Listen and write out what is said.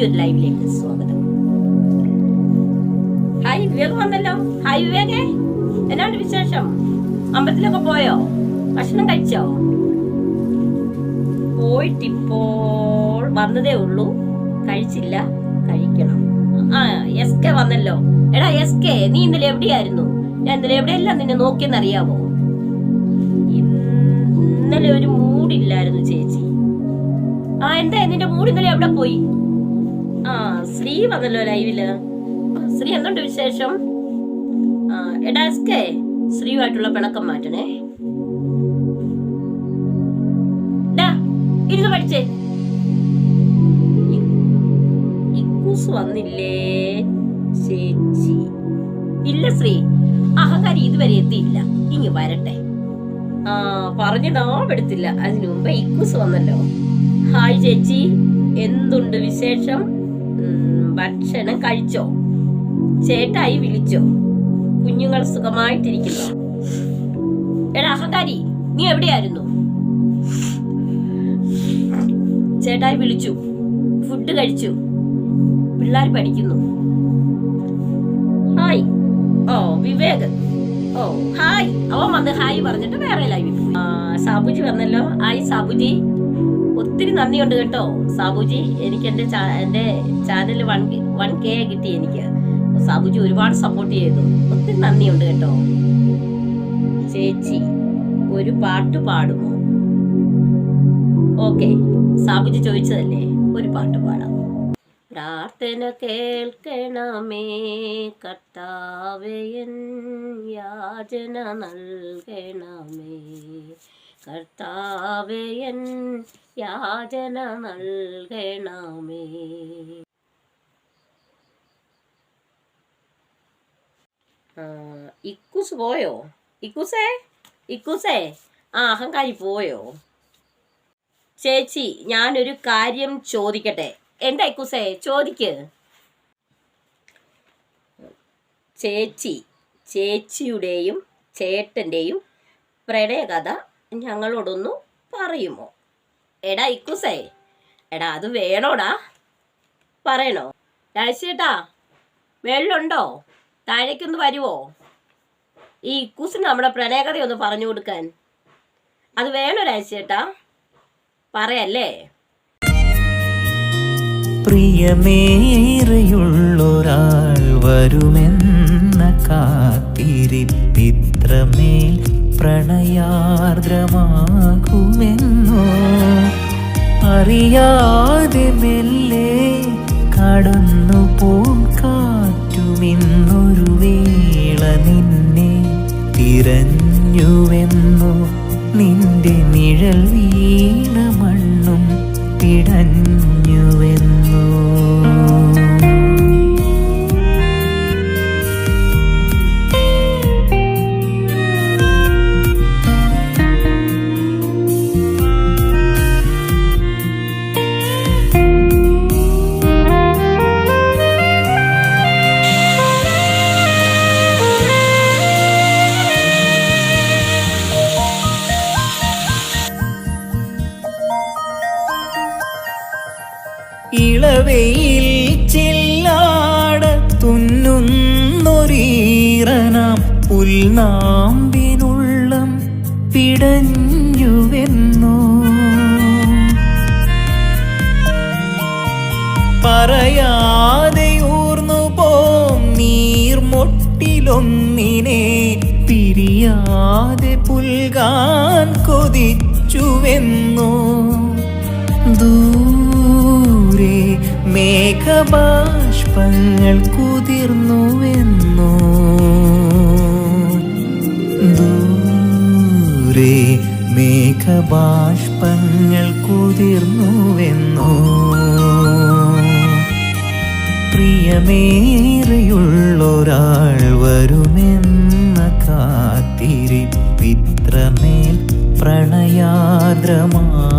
പുതിയൊരു ലൈവിലേക്ക് സ്വാഗതം. ഹായ് വിവേക് വന്നല്ലോ. ഹായ് വിവേകേ. എന്നാണ് വിശേഷം? അമ്പലത്തിലൊക്കെ പോയോ? ഭക്ഷണം കഴിച്ചോ? പോയിട്ടിപ്പോൾ വന്നതേ ഉള്ളൂ. കഴിച്ചില്ല. കഴിക്കണം. ആ എസ് കെ വന്നല്ലോ. എടാ എസ് കെ നീ ഇന്നലെ എവിടെയായിരുന്നു? ഞാൻ ഇന്നലെ എവിടെയെല്ലാം നിന്നെ നോക്കിയെന്നറിയാവോ? ഇന്നലെ ഒരു മൂടില്ലായിരുന്നു ചേച്ചി. ആ എന്താ നിന്റെ മൂഡ് ഇന്നലെ എവിടെ പോയി? ശ്രീ വന്നല്ലോ ലൈവിൽ ശ്രീ എന്തുണ്ട് വിശേഷം? എടാസ്കേ ശ്രീയുമായിട്ടുള്ള പിണക്കം മാറ്റണേ. ഇരുന്ന് പഠിച്ചേ. ഇക്കൂസ് വന്നില്ലേ? ചേച്ചി. ഇല്ല ശ്രീ. അഹങ്കാരി ഇതുവരെ എത്തിയില്ല. ഇങ്ങ് വരട്ടെ. ആ പറഞ്ഞു പെടുത്തില്ല അതിനു മുമ്പ് ഇക്കൂസ് വന്നല്ലോ. ഹായ് ചേച്ചി. എന്തുണ്ട് വിശേഷം? ഭക്ഷണം കഴിച്ചോ? ചേട്ടായി വിളിച്ചോ? കുഞ്ഞുങ്ങൾ സുഖമായിട്ടിരിക്കുന്നു. എടാ അഹങ്കാരി നീ എവിടെയായിരുന്നു? ചേട്ടായി വിളിച്ചു. ഫുഡ് കഴിച്ചു. പിള്ളേർ പഠിക്കുന്നു. ഹായ് ഓ വിവേക്. ഓ ഹായ് അവൻ വന്ന് ഹായ് പറഞ്ഞിട്ട് വേറെ ലൈവ്. സാബുജി വന്നല്ലോ. ഹായ് സാബുജി. ഒത്തിരി നന്ദിയുണ്ട് കേട്ടോ. സാബുജി എനിക്ക് എന്റെ എന്റെ ചാനൽ വൺ വൺ കെ കിട്ടി എനിക്ക്. സാബുജി ഒരുപാട് സപ്പോർട്ട് ചെയ്തു. ഒത്തിരി നന്ദിയുണ്ട് കേട്ടോ. ചേച്ചി ഒരു പാട്ട് പാടുമോ? ഓക്കെ സാബുജി ചോദിച്ചതല്ലേ? ഒരു പാട്ട് പാടാം. പ്രാർത്ഥന കേൾക്കണമേ കർത്താവയൻ യാചന നൽകണമേ. കർത്താവയൻ യാചന നൽകണമേ. ഇക്കുസ് പോയോ? ഇക്കുസേ? ഇക്കുസേ? ആ അഹങ്കാരി പോയോ? ചേച്ചി ഞാനൊരു കാര്യം ചോദിക്കട്ടെ. എന്താ ഇക്കുസേ? ചോദിക്ക്. ചേച്ചി ചേച്ചിയുടെയും ചേട്ടന്റെയും പ്രണയകഥ ഞങ്ങളോടൊന്നു പറയുമോ? എടാ ഇക്കുസേ. എടാ അത് വേണോടാ. പറയണോ? രാജേട്ടാ വെള്ളുണ്ടോ താഴേക്കൊന്ന് വരുവോ? ഈ ഇക്കുസിന് നമ്മുടെ പ്രണയകഥ ഒന്ന് പറഞ്ഞു കൊടുക്കാൻ. അത് വേണോ രാജേട്ടാ പറയല്ലേ? പ്രിയമേറെയുള്ളൊരാൾ വരുമെന്ന കാത്തിരിപ്പിത്രമേൽ പ്രണയാർദ്രമാകുമെന്നോ? അറിയാതെ മെല്ലെ കടന്നു പോ കാറ്റുമിന്നൊരു വേള നിന്നെ തിരഞ്ഞുവെന്നോ? നിന്റെ നിഴൽ വീണ മണ്ണും പിടഞ്ഞുവെന്നോ? ഇളവയിൽ ചില്ലാട തുന്നുന്നൊരീറനാം പുൽനാമ്പിനുള്ളം പിടഞ്ഞുവെന്നോ. പറയാതെ ഊർന്നു പോം നീർമൊട്ടിലൊന്നിനെ പിരിയാതെ പുൽകാൻ കൊതിച്ചുവെന്നോ. ദൂരെ മേഘബാഷ്പങ്ങൾ കുതിർന്നുവെന്നോ? ദൂരെ മേഘബാഷ്പങ്ങൾ കുതിർന്നുവെന്നോ? പ്രിയമേറെയുള്ളൊരാൾ വരുമെന്ന കാത്തിരിപ്പിത്രമേൽ പ്രണയാദ്രമാകുമെന്നോ